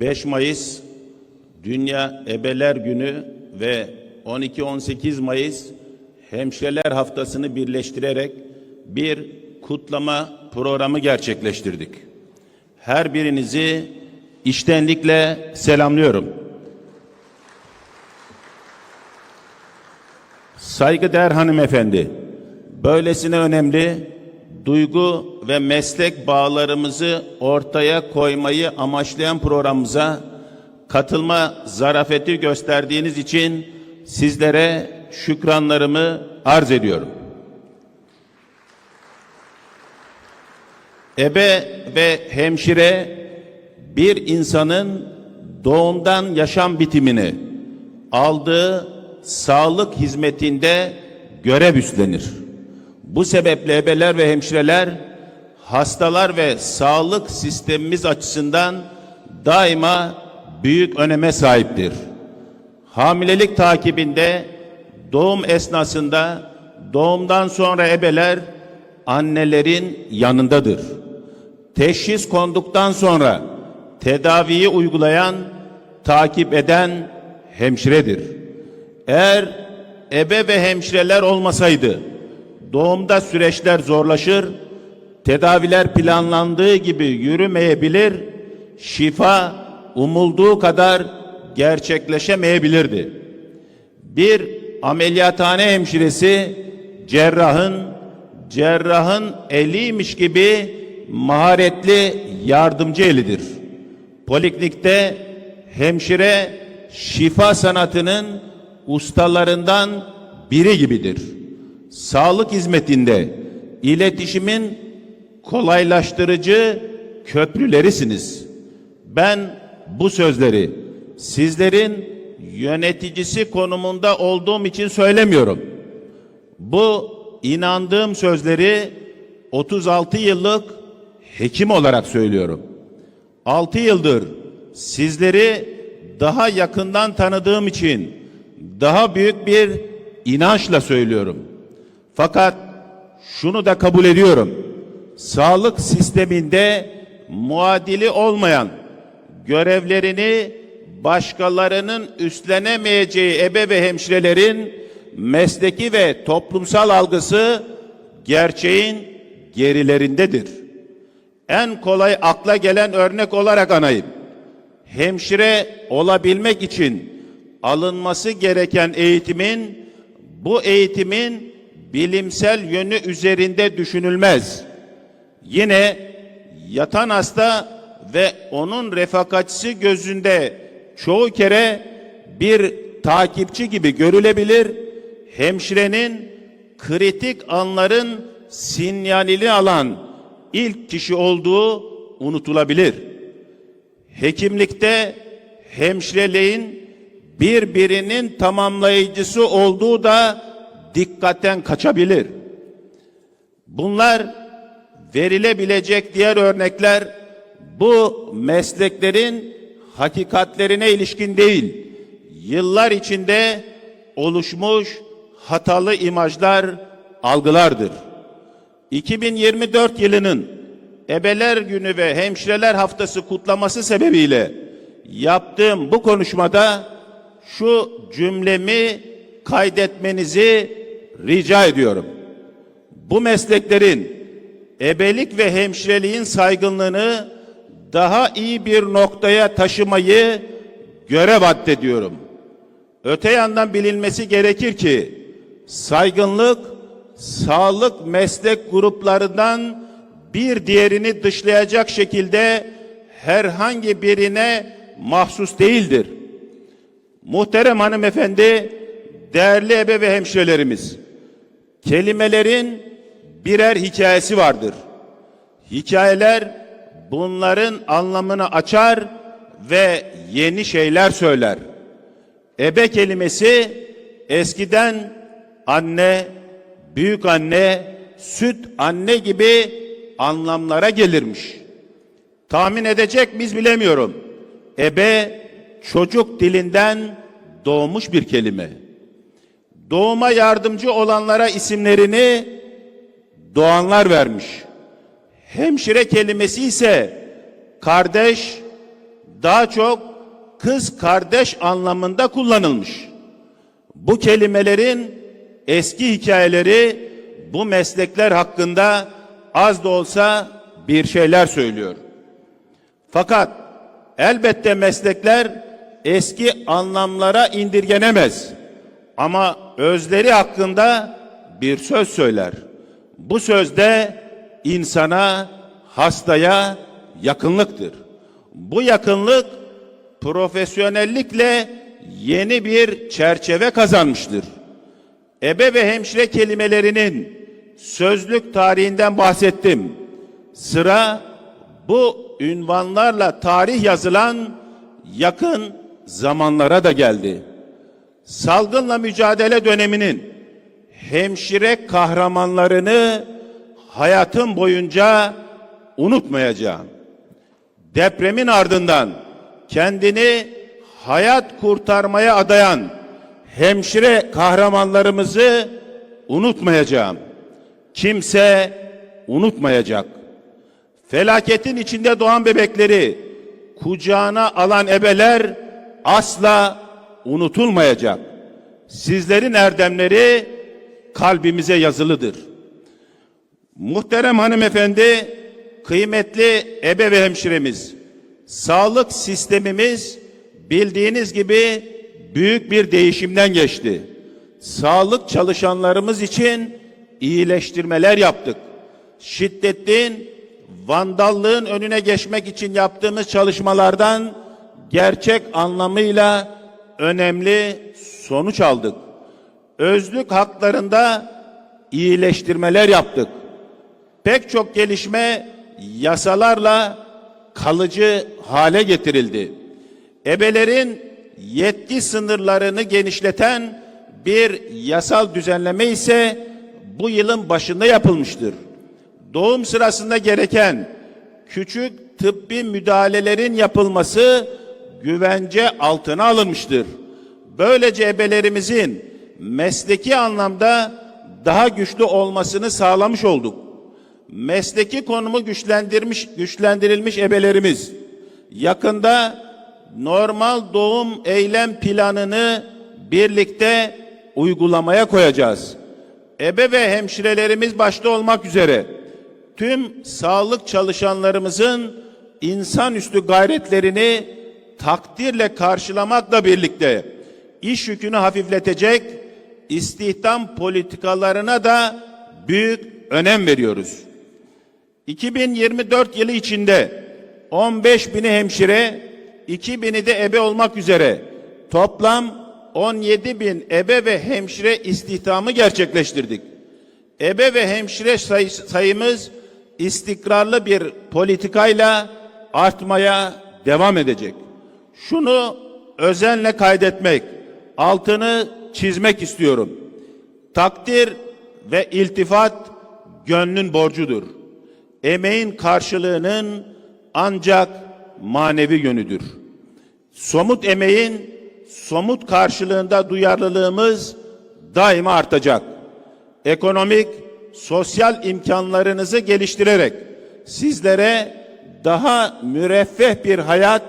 5 Mayıs Dünya Ebeler Günü ve 12-18 Mayıs Hemşireler Haftası'nı birleştirerek bir kutlama programı gerçekleştirdik. Her birinizi içtenlikle selamlıyorum. Saygıdeğer hanımefendi, böylesine önemli duygu ve meslek bağlarımızı ortaya koymayı amaçlayan programımıza katılma zarafeti gösterdiğiniz için sizlere şükranlarımı arz ediyorum. Ebe ve hemşire bir insanın doğumdan yaşam bitimini aldığı sağlık hizmetinde görev üstlenir. Bu sebeple ebeler ve hemşireler hastalar ve sağlık sistemimiz açısından daima büyük öneme sahiptir. Hamilelik takibinde doğum esnasında doğumdan sonra ebeler annelerin yanındadır. Teşhis konduktan sonra tedaviyi uygulayan, takip eden hemşiredir. Eğer ebe ve hemşireler olmasaydı doğumda süreçler zorlaşır, tedaviler planlandığı gibi yürümeyebilir, şifa umulduğu kadar gerçekleşemeyebilirdi. Bir ameliyathane hemşiresi cerrahın cerrahın eliymiş gibi maharetli yardımcı elidir. Poliklinikte hemşire şifa sanatının ustalarından biri gibidir. Sağlık hizmetinde iletişimin kolaylaştırıcı köprülerisiniz. Ben bu sözleri sizlerin yöneticisi konumunda olduğum için söylemiyorum. Bu inandığım sözleri 36 yıllık hekim olarak söylüyorum. 6 yıldır sizleri daha yakından tanıdığım için daha büyük bir inançla söylüyorum. Fakat şunu da kabul ediyorum. Sağlık sisteminde muadili olmayan görevlerini başkalarının üstlenemeyeceği ebe ve hemşirelerin mesleki ve toplumsal algısı gerçeğin gerilerindedir. En kolay akla gelen örnek olarak anayım. Hemşire olabilmek için alınması gereken eğitimin bu eğitimin bilimsel yönü üzerinde düşünülmez. Yine yatan hasta ve onun refakatçisi gözünde çoğu kere bir takipçi gibi görülebilir. Hemşirenin kritik anların sinyalini alan ilk kişi olduğu unutulabilir. Hekimlikte hemşireliğin birbirinin tamamlayıcısı olduğu da dikkatten kaçabilir. Bunlar verilebilecek diğer örnekler bu mesleklerin hakikatlerine ilişkin değil, yıllar içinde oluşmuş hatalı imajlar, algılardır. 2024 yılının Ebeler Günü ve Hemşireler Haftası kutlaması sebebiyle yaptığım bu konuşmada şu cümlemi kaydetmenizi rica ediyorum. Bu mesleklerin ebelik ve hemşireliğin saygınlığını daha iyi bir noktaya taşımayı görev addediyorum. Öte yandan bilinmesi gerekir ki saygınlık sağlık meslek gruplarından bir diğerini dışlayacak şekilde herhangi birine mahsus değildir. Muhterem hanımefendi, değerli ebe ve hemşirelerimiz, kelimelerin birer hikayesi vardır. Hikayeler bunların anlamını açar ve yeni şeyler söyler. Ebe kelimesi eskiden anne, büyük anne, süt anne gibi anlamlara gelirmiş. Tahmin edecek miyiz bilemiyorum. Ebe çocuk dilinden doğmuş bir kelime. Doğuma yardımcı olanlara isimlerini doğanlar vermiş. Hemşire kelimesi ise kardeş, daha çok kız kardeş anlamında kullanılmış. Bu kelimelerin eski hikayeleri bu meslekler hakkında az da olsa bir şeyler söylüyor. Fakat elbette meslekler eski anlamlara indirgenemez. Ama özleri hakkında bir söz söyler. Bu sözde insana, hastaya yakınlıktır. Bu yakınlık profesyonellikle yeni bir çerçeve kazanmıştır. Ebe ve hemşire kelimelerinin sözlük tarihinden bahsettim. Sıra bu ünvanlarla tarih yazılan yakın zamanlara da geldi. Salgınla mücadele döneminin hemşire kahramanlarını hayatım boyunca unutmayacağım. Depremin ardından kendini hayat kurtarmaya adayan hemşire kahramanlarımızı unutmayacağım. Kimse unutmayacak. Felaketin içinde doğan bebekleri kucağına alan ebeler asla unutulmayacak. Sizlerin erdemleri kalbimize yazılıdır. Muhterem hanımefendi, kıymetli ebe ve hemşiremiz, sağlık sistemimiz bildiğiniz gibi büyük bir değişimden geçti. Sağlık çalışanlarımız için iyileştirmeler yaptık. Şiddetin, vandallığın önüne geçmek için yaptığımız çalışmalardan gerçek anlamıyla önemli sonuç aldık. Özlük haklarında iyileştirmeler yaptık. Pek çok gelişme yasalarla kalıcı hale getirildi. Ebelerin yetki sınırlarını genişleten bir yasal düzenleme ise bu yılın başında yapılmıştır. Doğum sırasında gereken küçük tıbbi müdahalelerin yapılması güvence altına alınmıştır. Böylece ebelerimizin mesleki anlamda daha güçlü olmasını sağlamış olduk. Mesleki konumu güçlendirmiş güçlendirilmiş ebelerimiz yakında normal doğum eylem planını birlikte uygulamaya koyacağız. Ebe ve hemşirelerimiz başta olmak üzere tüm sağlık çalışanlarımızın insanüstü gayretlerini takdirle karşılamakla birlikte iş yükünü hafifletecek istihdam politikalarına da büyük önem veriyoruz. 2024 yılı içinde 15 bini hemşire, 2 bini de ebe olmak üzere toplam 17 bin ebe ve hemşire istihdamı gerçekleştirdik. Ebe ve hemşire sayı- sayımız istikrarlı bir politikayla artmaya devam edecek. Şunu özenle kaydetmek, altını çizmek istiyorum. Takdir ve iltifat gönlün borcudur. Emeğin karşılığının ancak manevi yönüdür. Somut emeğin somut karşılığında duyarlılığımız daima artacak. Ekonomik, sosyal imkanlarınızı geliştirerek sizlere daha müreffeh bir hayat,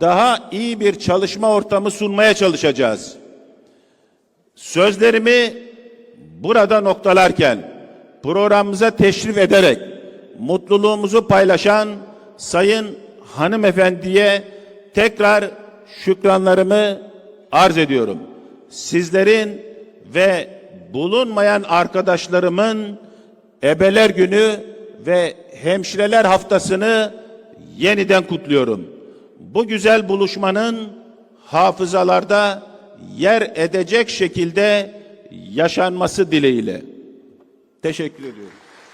daha iyi bir çalışma ortamı sunmaya çalışacağız. Sözlerimi burada noktalarken programımıza teşrif ederek mutluluğumuzu paylaşan Sayın Hanımefendiye tekrar şükranlarımı arz ediyorum. Sizlerin ve bulunmayan arkadaşlarımın Ebeler Günü ve Hemşireler Haftası'nı yeniden kutluyorum. Bu güzel buluşmanın hafızalarda yer edecek şekilde yaşanması dileğiyle. Teşekkür ediyorum.